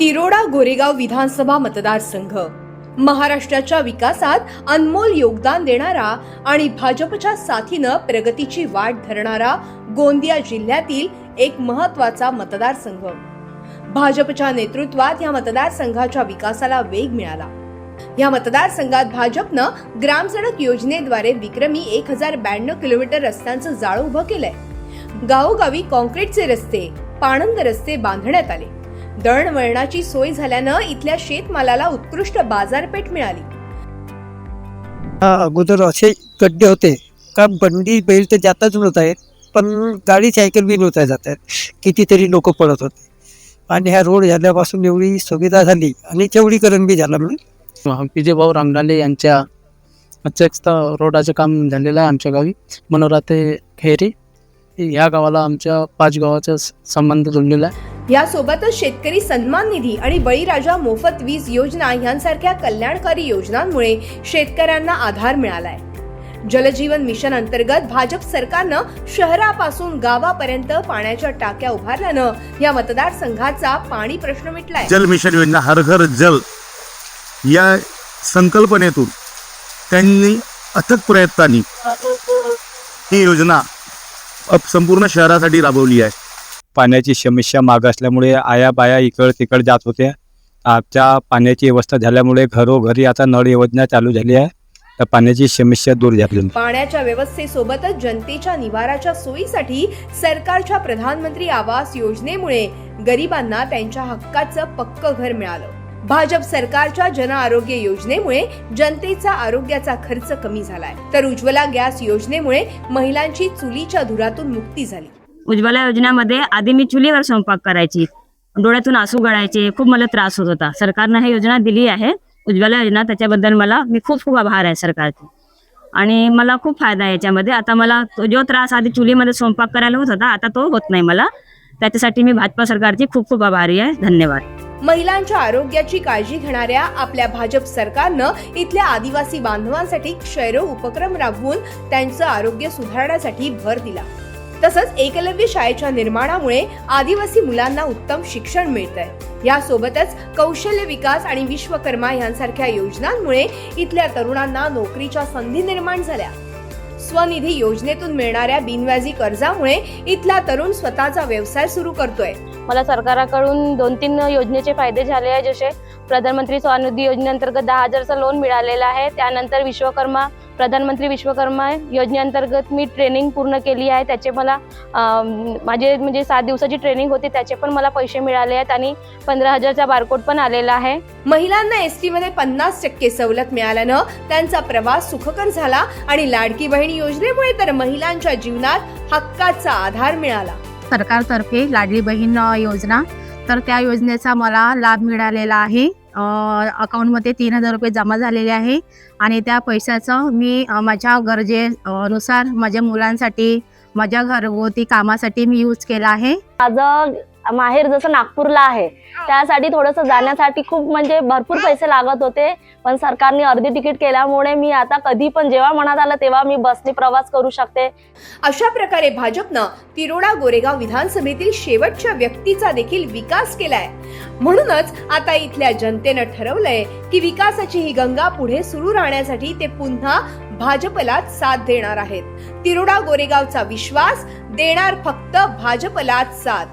तिरोडा गोरेगाव विधानसभा मतदारसंघ. महाराष्ट्राच्या विकासात अनमोल योगदान देणारा आणि भाजपच्या साथीनं प्रगतीची वाट धरणारा गोंदिया जिल्ह्यातील एक महत्त्वाचा मतदारसंघ. भाजपच्या नेतृत्वात या मतदारसंघाच्या विकासाला वेग मिळाला. या मतदारसंघात भाजपनं ग्रामसडक योजनेद्वारे विक्रमी एक हजार ब्याण्णव किलोमीटर रस्त्यांचं जाळं उभं केलंय. गावोगावी कॉन्क्रीटचे रस्ते पाणंद रस्ते बांधण्यात आले. दळणवळणाची सोय झाल्यानं इथल्या शेतमालाला उत्कृष्ट बाजारपेठ मिळाली. हा अगोदर असे गड्डे होते. का बंडी बैल तर जाताच नव्हत आहेत पण गाडी सायकल बी नव्हत्या जात आहेत. कितीतरी लोक पळत होते. आणि ह्या रोड झाल्यापासून एवढी सुविधा झाली आणि चौडीकरण बी झालं म्हणून. विजयभाऊ रांगडाले यांच्या अध्यक्षता रोडाचं काम झालेलं आहे आमच्या गावी. मनोरा ते खेरी. या गावाला आमच्या पाच गावाचा स- संबंध जोडलेला आहे. यासोबतच शेतकरी सन्मान निधी आणि बळीराजा मोफत वीज योजना यांसारख्या कल्याणकारी योजनांमुळे शेतकऱ्यांना आधार मिळालाय. जलजीवन मिशन अंतर्गत भाजप सरकारनं शहरापासून गावापर्यंत पाण्याच्या टाक्या उभारल्यानं या मतदारसंघाचा पाणी प्रश्न मिटलाय. जल मिशन योजना हर घर जल या संकल्पनेतून त्यांनी अथक प्रयत्नांनी ही योजना संपूर्ण शहरासाठी राबवली आहे. पाण्याची समस्या माग असल्यामुळे आया बाया इकड तिकड जात होत्या. आजच्या पाण्याची व्यवस्था झाल्यामुळे घरोघरी आता नळ योजना चालू झाली आहे. तर पाण्याची समस्या दूर झाली. पाण्याच्या व्यवस्थेसोबतच जनतेच्या निवाराच्या सोयीसाठी सरकारच्या प्रधानमंत्री आवास योजनेमुळे गरिबांना त्यांच्या हक्काचं पक्क घर मिळालं. भाजप सरकारच्या जन आरोग्य योजनेमुळे जनतेचा आरोग्याचा खर्च कमी झालाय. तर उज्ज्वला गॅस योजनेमुळे महिलांची चुलीच्या धुरातून मुक्ती झाली. उज्ज्वला योजनेमध्ये आधी मी चुलीवर स्वयंपाक करायची. डोळ्यातून आसू गळायचे. खूप मला त्रास होत होता. सरकारनं ही योजना दिली आहे. उज्ज्वला योजना त्याच्याबद्दल मला मी खूप खूप आभार आहे सरकारचे. आणि मला खूप फायदा आहे याच्यामध्ये. आता मला जो त्रास आधी चुलीमध्ये स्वयंपाक करायला होत होता आता तो होत नाही मला. त्याच्यासाठी मी भाजपा सरकारची खूप खूप आभारी आहे. धन्यवाद. महिलांच्या आरोग्याची काळजी घेणाऱ्या आपल्या भाजप सरकारनं इथल्या आदिवासी बांधवांसाठी क्षयरोग उपक्रम राबवून त्यांचं आरोग्य सुधारण्यासाठी भर दिला. तसंच एकलव्य शाळेच्या निर्माणामुळे आदिवासी मुलांना उत्तम शिक्षण मिळतंय. यासोबतच कौशल्य विकास आणि विश्वकर्मा यांसारख्या योजनांमुळे इथल्या तरुणांना नोकरीच्या संधी निर्माण झाल्या. स्वनिधी योजनेतून मिळणाऱ्या बिनव्याजी कर्जामुळे इथला तरुण स्वतःचा व्यवसाय सुरू करतोय. मला सरकाराकडून दोन तीन योजनेचे फायदे झाले आहे जसे प्रधानमंत्री स्वनिधी योजनेअंतर्गत दहा हजारचं लोन मिळालेलं आहे त्यानंतर विश्वकर्मा प्रधानमंत्री विश्वकर्मा योजनेअंतर्गत मी ट्रेनिंग पूर्ण केली आहे. त्याचे मला माझे म्हणजे सात दिवसाची ट्रेनिंग होती त्याचे पण मला पैसे मिळाले आहेत आणि पंधरा हजारचा बारकोड पण आलेला आहे. महिलांना एस टी मध्ये पन्नास टक्के सवलत मिळाल्यानं त्यांचा प्रवास सुखकर झाला आणि लाडकी बहीण योजनेमुळे तर महिलांच्या जीवनात हक्काचा आधार मिळाला. सरकारतर्फे लाडली बहीण योजना तर त्या योजनेचा मला लाभ मिळालेला आहे. अकाउंटमध्ये तीन हजार रुपये जमा झालेले आहे. आणि त्या पैशाचं मी माझ्या गरजेनुसार माझ्या मुलांसाठी माझ्या घरगुती कामासाठी मी यूज केला आहे. माझं माहेर जसं नागपूरला आहे त्यासाठी थोडंसं जाण्यासाठी खूप म्हणजे भरपूर पैसे लागत होते. पण सरकारने अर्धी तिकीट केल्यामुळे मी आता कधी पण जेव्हा मनात आलं तेव्हा मी बसने प्रवास करू शकते. अशा प्रकारे भाजपनं तिरोडा गोरेगाव विधानसभेतील शेवटच्या व्यक्तीचा देखील विकास केलाय. म्हणूनच आता इथल्या जनतेनं ठरवलंय की विकासाची ही गंगा पुढे सुरू राहण्यासाठी ते पुन्हा भाजपलाच साथ देणार आहेत. तिरोडा गोरेगावचा विश्वास देणार फक्त भाजपलाच साथ.